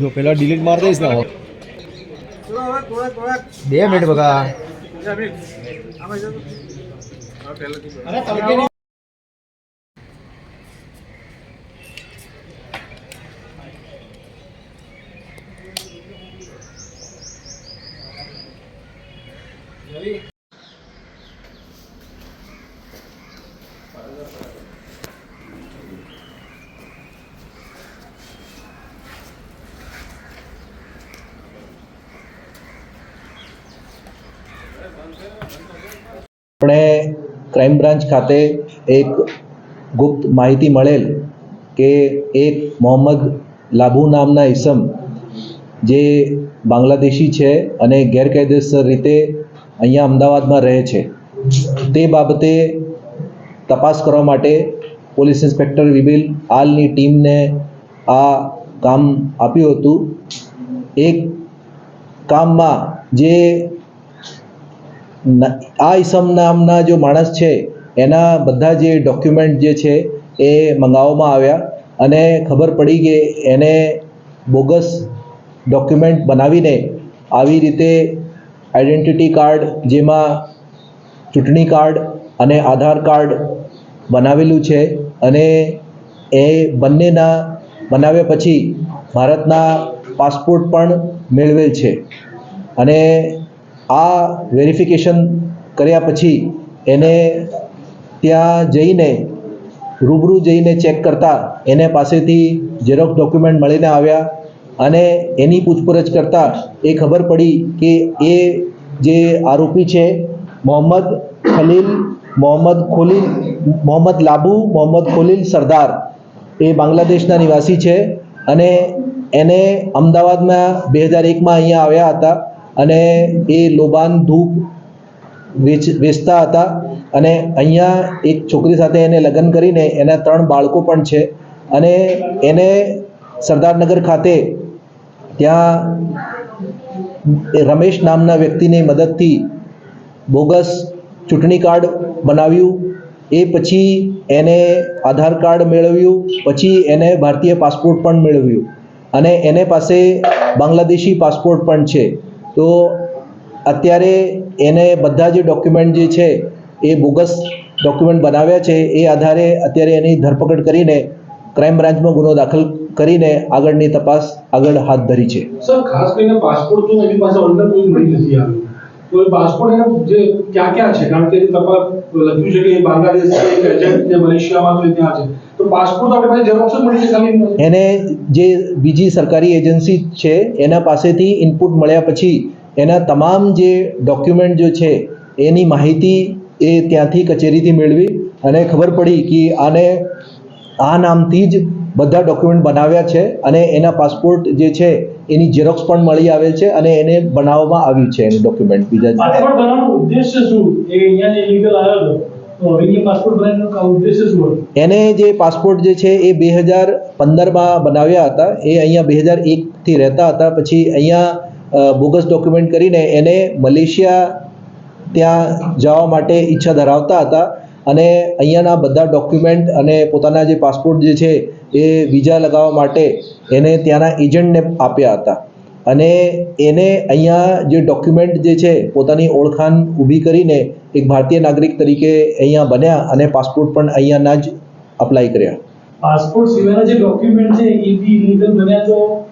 જો પેલા ડિલીટ માર દઈશ ને હવે. બે મિનિટ બગા આપણે ક્રાઇમ બ્રાન્ચ ખાતે એક ગુપ્ત માહિતી મળેલ કે એક મોહમ્મદ લાભુ નામના ઈસમ, જે બાંગ્લાદેશી છે અને ગેરકાયદેસર રીતે અહીંયા અમદાવાદમાં રહે છે. તે બાબતે તપાસ કરવા માટે પોલીસ ઇન્સ્પેક્ટર વિબિલ આલની ટીમને આ કામ આપ્યું હતું. એક કામમાં જે આ ઈસમ નામના જો માણસ છે, એના બધા જે ડોક્યુમેન્ટ જે છે, એ મંગાવવામાં આવ્યા અને ખબર પડી કે એને બોગસ ડોક્યુમેન્ટ બનાવીને આવી રીતે આઈડેન્ટિટી કાર્ડ જેમાં ચૂંટણી કાર્ડ અને આધાર કાર્ડ બનાવેલું છે અને એ બંનેના બનાવ્યા પછી ભારતના પાસપોર્ટ પણ મેળવેલ છે. અને આ વેરિફિકેશન કર્યા પછી એને ત્યાં જઈને, રૂબરૂ જઈને ચેક કરતા એને પાસેથી ઝેરોક્ષ ડોક્યુમેન્ટ મળીને આવ્યા અને એની પૂછપરછ કરતાં એ ખબર પડી કે એ જે આરોપી છે, મોહમ્મદ ખલીલ, મોહમ્મદ ખોલીલ, મોહમ્મદ લાબુ, મોહમ્મદ ખોલીલ સરદાર, એ બાંગ્લાદેશના નિવાસી છે અને એને અમદાવાદમાં બે હજાર એકમાં અહીંયા આવ્યા હતા. અને એ લોબાન ધૂપ વેચ, વેચતા હતા. અને અહીંયા એક છોકરી સાથે એને લગ્ન કરીને એના ત્રણ બાળકો પણ છે. અને એને સરદારનગર ખાતે ત્યાં રમેશ નામના વ્યક્તિની મદદથી બોગસ ચૂંટણી કાર્ડ બનાવ્યું. એ પછી એને આધાર કાર્ડ મેળવ્યું. પછી એને ભારતીય પાસપોર્ટ પણ મેળવ્યું. અને એને પાસે બાંગ્લાદેશી પાસપોર્ટ પણ છે. તો અત્યારે એને બધા જે ડોક્યુમેન્ટ જે છે, એ બોગસ ડોક્યુમેન્ટ બનાવ્યા છે, એ આધારે અત્યારે એની ધરપકડ કરીને ક્રાઇમ બ્રાન્ચમાં ગુનો દાખલ કરીને આગળની તપાસ આગળ હાથ ધરી છે. સર, ખાસ કરીને પાસપોર્ટ તો એની પાસે અંદર કોઈ મળી નથી આવ્યું તો એ પાસપોર્ટ એનો જે ક્યાં ક્યાં છે? કારણ કે તપાસ લખ્યું છે કે બાંગ્લાદેશ છે એજન્ટ જે મલેશિયામાં તો ત્યાં છે. એને જે બીજી સરકારી એજન્સી છે એના પાસેથી ઇનપુટ મળ્યા પછી એના તમામ જે ડોક્યુમેન્ટ જે છે એની માહિતી એ ત્યાંથી કચેરીથી મેળવી અને ખબર પડી કે આને આ નામથી જ બધા ડોક્યુમેન્ટ બનાવ્યા છે અને એના પાસપોર્ટ જે છે એની ઝેરોક્સ પણ મળી આવે છે અને એને બનાવવામાં આવ્યું છે એનું ડોક્યુમેન્ટ બીજા ઉદ્દેશ્ય શું? એ અહીંયા illegal આવ્યો એને જે પાસપોર્ટ જે છે એ બે હજાર પંદરમાં બનાવ્યા હતા. એ અહીંયા બે હજાર એકથી રહેતા હતા. પછી અહીંયા બોગસ ડોક્યુમેન્ટ કરીને એને મલેશિયા ત્યાં જવા માટે ઈચ્છા ધરાવતા હતા. અને અહીંયાના બધા ડોક્યુમેન્ટ અને પોતાના જે પાસપોર્ટ જે છે એ વિઝા લગાવવા માટે એને ત્યાંના એજન્ટને આપ્યા હતા. અને એને અહીંયા જે ડોક્યુમેન્ટ જે છે, પોતાની ઓળખાણ ઊભી કરીને એક ભારતીય નાગરિક તરીકે અહીંયા બન્યા અને પાસપોર્ટ પણ અહીંયાના જ અપ્લાય કર્યા. પાસપોર્ટ સિવાયના જે ડોક્યુમેન્ટ છે, એ બી illegal બન્યા તો